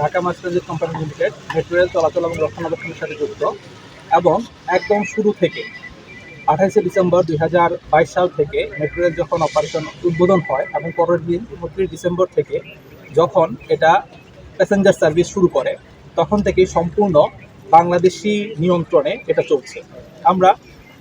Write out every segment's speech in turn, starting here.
Dhaka mass transit company limited metro rail চলাচল এবং রক্ষণাবেক্ষণের সাথে যুক্ত এবং একদম শুরু থেকে আঠাইশে ডিসেম্বর দুই হাজার বাইশ সাল থেকে মেট্রো রেল যখন অপারেশন উদ্বোধন হয় এবং পরের দিন উনত্রিশ ডিসেম্বর থেকে যখন এটা প্যাসেঞ্জার সার্ভিস শুরু করে, তখন থেকেই সম্পূর্ণ বাংলাদেশি নিয়ন্ত্রণে এটা চলছে। আমরা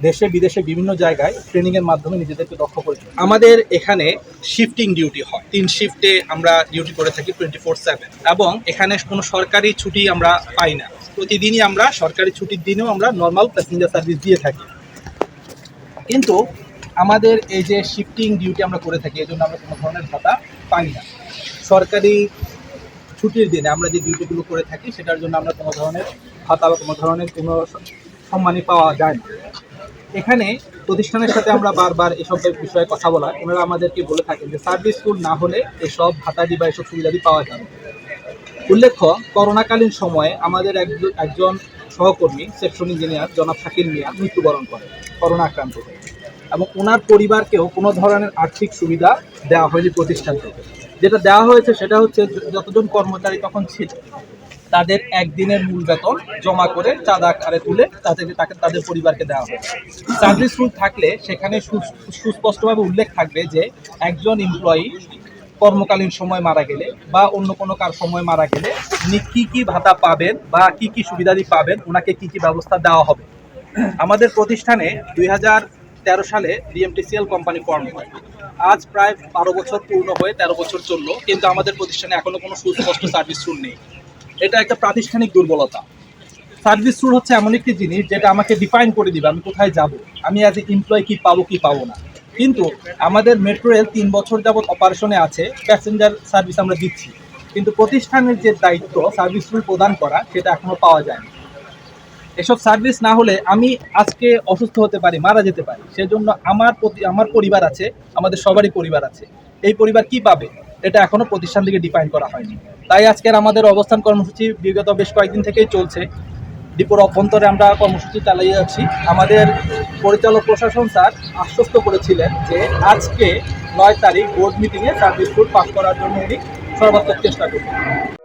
দেশে, বিদেশে বিভিন্ন জায়গায় ট্রেনিংয়ের মাধ্যমে নিজেদেরকে দক্ষ করেছি আমাদের এখানে শিফটিং ডিউটি হয়। তিন শিফটে আমরা ডিউটি করে থাকি টোয়েন্টি ফোর সেভেন এবং এখানে কোনো সরকারি ছুটি আমরা পাই না। প্রতিদিনই আমরা সরকারি ছুটির দিনেও আমরা নর্মাল প্যাসেঞ্জার সার্ভিস দিয়ে থাকি। কিন্তু আমাদের এই যে শিফটিং ডিউটি আমরা করে থাকি এই জন্য আমরা কোনো ধরনের ভাতা পাই না। সরকারি ছুটির দিনে আমরা যে ডিউটিগুলো করে থাকি, সেটার জন্য আমরা কোনো ধরনের ভাতা বা কোনো ধরনের কোনো সম্মানই পাওয়া যায় না। এখানে প্রতিষ্ঠানের সাথে আমরা বারবার এসব বিষয়ে কথা বলা ওনারা আমাদেরকে বলে থাকেন যে, সার্ভিস স্কুল না হলে এসব ভাতাদি বা এসব সুবিধাদি পাওয়া যাবে উল্লেখ্য, করোনাকালীন সময়ে আমাদের একজন সহকর্মী, সেকশন ইঞ্জিনিয়ার, জনাব শাকির মিয়া, মৃত্যুবরণ করে করোনা আক্রান্ত হয়ে। এবং ওনার পরিবারকেও কোনো ধরনের আর্থিক সুবিধা দেওয়া হয়নি প্রতিষ্ঠান থেকে। যেটা দেওয়া হয়েছে সেটা হচ্ছে, যতজন কর্মচারী তখন ছিল তাদের একদিনের মূল বেতন জমা করে চাঁদা আকারে তুলে তাদেরকে তাকে তাদের পরিবারকে দেওয়া হবে সার্ভিস রুল থাকলে সেখানে সুস্পষ্টভাবে উল্লেখ থাকবে যে একজন এমপ্লয়ি কর্মকালীন সময় মারা গেলে বা অন্য কোনো কার সময় মারা গেলে উনি কী কী ভাতা পাবেন বা কী কী সুবিধাদি পাবেন ওনাকে কী কী ব্যবস্থা দেওয়া হবে। আমাদের প্রতিষ্ঠানে দুই তেরো সালে ডিএমটিসিএল কোম্পানি ফর্ম হয়। আজ প্রায় বারো বছর পূর্ণ হয়ে তেরো বছর চলল, কিন্তু আমাদের প্রতিষ্ঠানে এখনও কোনো সুস্পষ্ট সার্ভিস রুল নেই। এটা একটা প্রাতিষ্ঠানিক দুর্বলতা। সার্ভিস রুল হচ্ছে এমন একটি জিনিস যেটা আমাকে ডিফাইন করে দিবে, আমি কোথায় যাব? আমি অ্যাজ এ এমপ্লয় কি পাবো কি পাবো না? কিন্তু আমাদের মেট্রো রেল তিন বছর যাবৎ অপারেশনে আছে প্যাসেঞ্জার সার্ভিস আমরা দিচ্ছি। কিন্তু প্রতিষ্ঠানের যে দায়িত্ব, সার্ভিস রুল প্রদান করা, সেটা এখনও পাওয়া যায়নি। এসব সার্ভিস না হলে আমি আজকে অসুস্থ হতে পারি, মারা যেতে পারি। সেজন্য আমার প্রতি, আমার পরিবার আছে, আমাদের সবারই পরিবার আছে। এই পরিবার কি পাবে? এটা এখনও প্রতিষ্ঠান থেকে ডিফাইন করা হয়নি। তাই আজকের আমাদের অবস্থান কর্মসূচি বিগত বেশ কয়েকদিন থেকেই চলছে। ডিপোর অভ্যন্তরে আমরা কর্মসূচি চালিয়ে যাচ্ছি। আমাদের পরিচালক প্রশাসন স্যার আশ্বস্ত করেছিলেন যে আজকে নয় তারিখ বোর্ড মিটিংয়ে সার্ভিস ফুড পাস করার জন্য উনি সর্বাত্মক চেষ্টা করবেন।